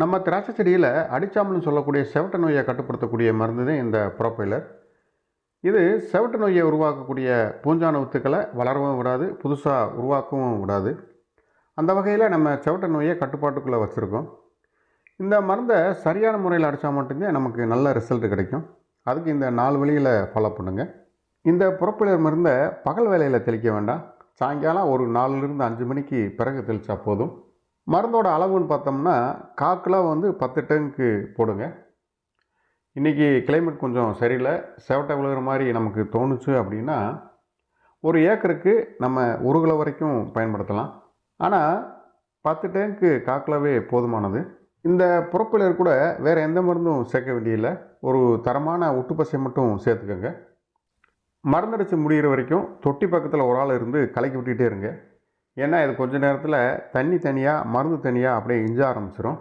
நம்ம திராட்சை செடியில் அடிச்சாமல்னு சொல்லக்கூடிய செவட்ட நோயை கட்டுப்படுத்தக்கூடிய மருந்து தான் இந்த ப்ரோப்பைலர். இது செவட்ட நோயை உருவாக்கக்கூடிய பூஞ்சான வித்துக்களை வளரவும் விடாது புதுசாக உருவாக்கவும் விடாது. அந்த வகையில் நம்ம செவட்ட நோயை கட்டுப்பாட்டுக்குள்ளே வச்சுருக்கோம். இந்த மருந்தை சரியான முறையில் அடித்தா மட்டும்தான் நமக்கு நல்ல ரிசல்ட் கிடைக்கும். அதுக்கு இந்த நாலு வழியில் ஃபாலோ பண்ணுங்கள் இந்த புறப்பிலர் மருந்தை பகல் வேலையில் தெளிக்க வேண்டாம். சாயங்காலம் ஒரு நாலுலேருந்து அஞ்சு மணிக்கு பிறகு தெளித்தா போதும். மருந்தோட அளவுன்னு பார்த்தோம்னா காக்கிலோ வந்து பத்து டேங்க்கு போடுங்க. இன்றைக்கி கிளைமேட் கொஞ்சம் சரியில்லை. செவட்டை விழுகிற மாதிரி நமக்கு தோணுச்சு அப்படின்னா ஒரு ஏக்கருக்கு நம்ம ஒரு கிலோ வரைக்கும் பயன்படுத்தலாம். ஆனால் பத்து டேங்க்கு காக்கலாவே போதுமானது. இந்த புறப்பிலர் கூட வேறு எந்த மருந்தும் சேர்க்க வேண்டியதில்லை. ஒரு தரமான ஒட்டுப்பசை மட்டும் சேர்த்துக்கோங்க. மருந்தடிச்சு முடிகிற வரைக்கும் தொட்டி பக்கத்தில் ஒரு ஆள் இருந்து கலக்கி விட்டுகிட்டே இருங்க. ஏன்னா இது கொஞ்ச நேரத்தில் தண்ணி தனியாக மருந்து தனியாக அப்படியே இஞ்ச ஆரம்பிச்சிடும்